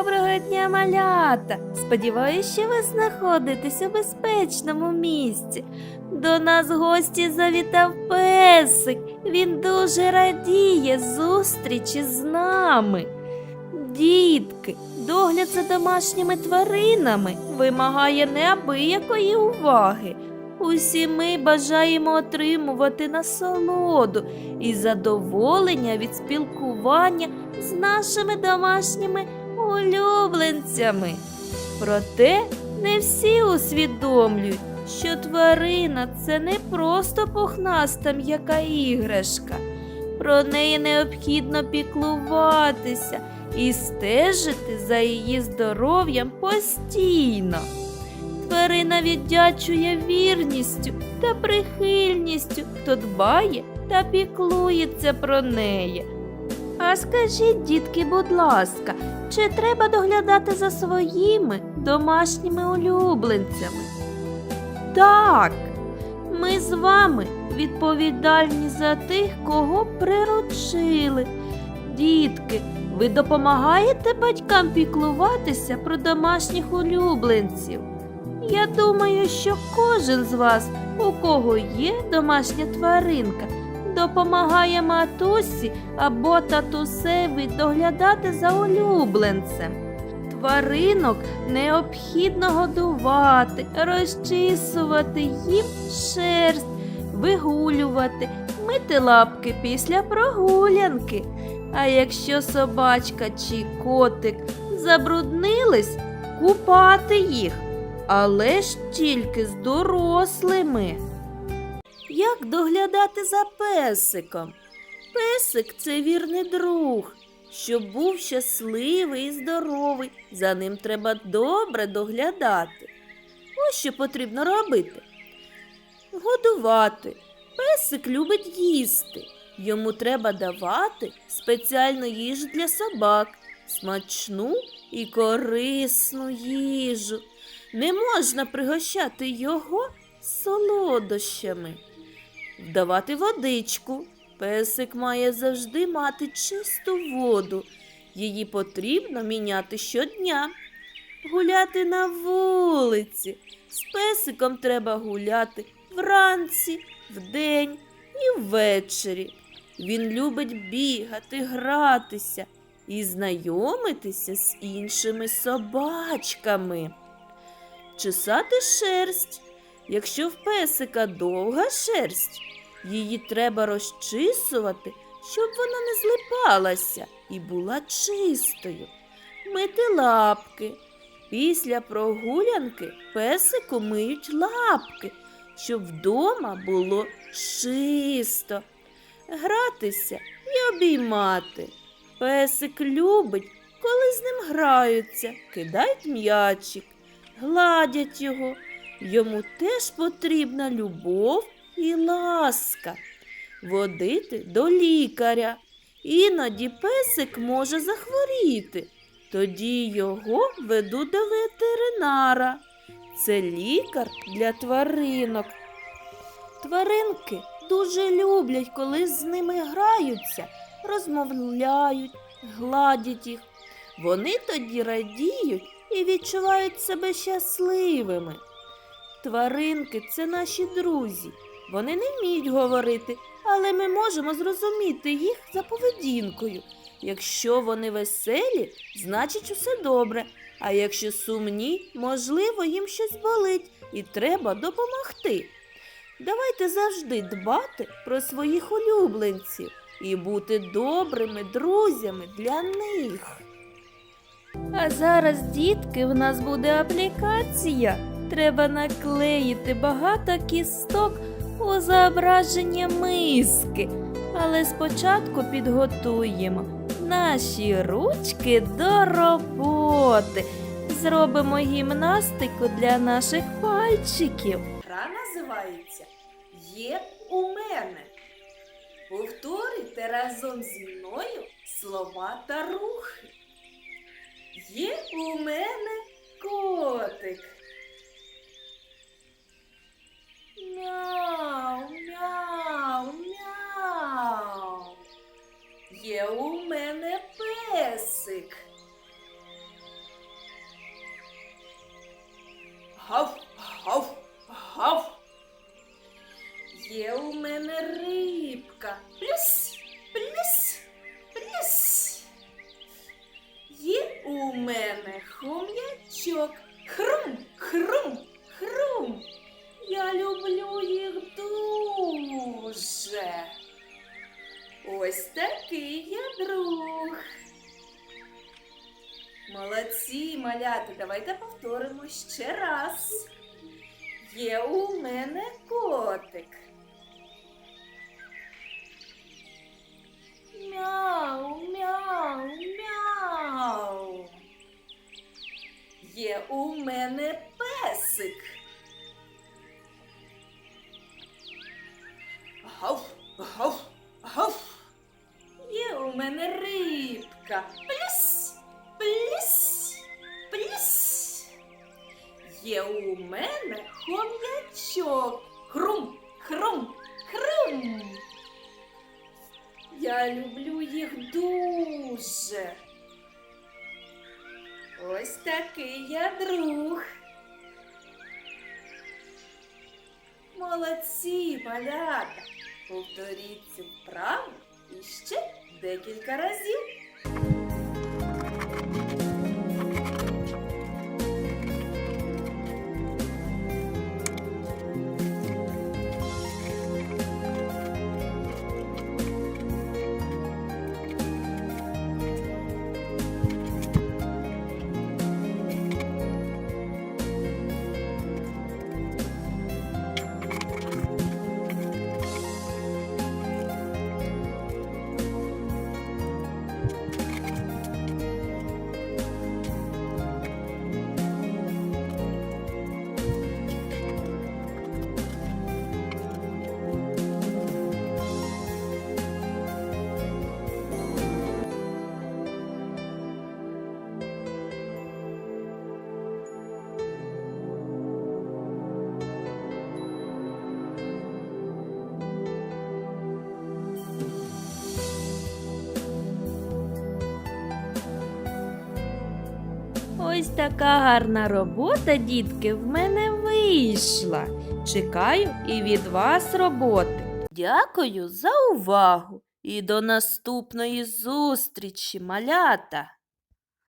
Доброго дня, малята! Сподіваюсь, що ви знаходитесь у безпечному місці. До нас гості завітав песик. Він дуже радіє зустрічі з нами. Дітки, догляд за домашніми тваринами вимагає неабиякої уваги. Усі ми бажаємо отримувати насолоду і задоволення від спілкування з нашими домашніми улюбленцями. Проте не всі усвідомлюють, що тварина це не просто пухнаста м'яка іграшка. Про неї необхідно піклуватися і стежити за її здоров'ям постійно. Тварина віддячує вірністю та прихильністю, хто дбає та піклується про неї. А скажіть, дітки, будь ласка, чи треба доглядати за своїми домашніми улюбленцями? Так, ми з вами відповідальні за тих, кого приручили. Дітки, ви допомагаєте батькам піклуватися про домашніх улюбленців? Я думаю, що кожен з вас, у кого є домашня тваринка, допомагає матусі або татусеві доглядати за улюбленцем. Тваринок необхідно годувати, розчісувати їм шерсть, вигулювати, мити лапки після прогулянки. А якщо собачка чи котик забруднились, купати їх, але ж тільки з дорослими. Як доглядати за песиком? Песик це вірний друг. Щоб був щасливий і здоровий, за ним треба добре доглядати. Ось що потрібно робити. Годувати. Песик любить їсти. Йому треба давати спеціальну їжу для собак, смачну і корисну їжу. Не можна пригощати його солодощами. Вдавати водичку. Песик має завжди мати чисту воду. Її потрібно міняти щодня. Гуляти на вулиці. З песиком треба гуляти вранці, вдень і ввечері. Він любить бігати, гратися і знайомитися з іншими собачками. Чесати шерсть. Якщо в песика довга шерсть, її треба розчісувати, щоб вона не злипалася і була чистою. Мити лапки. Після прогулянки песику миють лапки, щоб вдома було чисто. Гратися і обіймати. Песик любить, коли з ним граються, кидають м'ячик, гладять його. Йому теж потрібна любов і ласка. Водити до лікаря. Іноді песик може захворіти. Тоді його ведуть до ветеринара. Це лікар для тваринок. Тваринки дуже люблять, коли з ними граються, розмовляють, гладять їх. Вони тоді радіють і відчувають себе щасливими. Тваринки це наші друзі. Вони не вміють говорити, але ми можемо зрозуміти їх за поведінкою. Якщо вони веселі, значить усе добре. А якщо сумні, можливо, їм щось болить і треба допомогти. Давайте завжди дбати про своїх улюбленців і бути добрими друзями для них. А зараз, дітки, в нас буде аплікація. Треба наклеїти багато кісток у зображення миски. Але спочатку підготуємо наші ручки до роботи. Зробимо гімнастику для наших пальчиків. Гра називається Є у мене. Повторюйте разом зі мною слова та рухи. Є у мене котик. Гав, гав, гав. Є у мене рибка. Плюс, плюс, плюс. Є у мене хом'ячок. Хрум, хрум, хрум. Молодці, малята, давайте повторимо ще раз. У мене хом'ячок. Хрум, хрум, хрум. Я люблю їх дуже. Ось такий я друг. Молодці, малята. Повторіть цю вправу іще декілька разів. Ось така гарна робота, дітки, в мене вийшла. Чекаю і від вас роботи. Дякую за увагу і до наступної зустрічі, малята!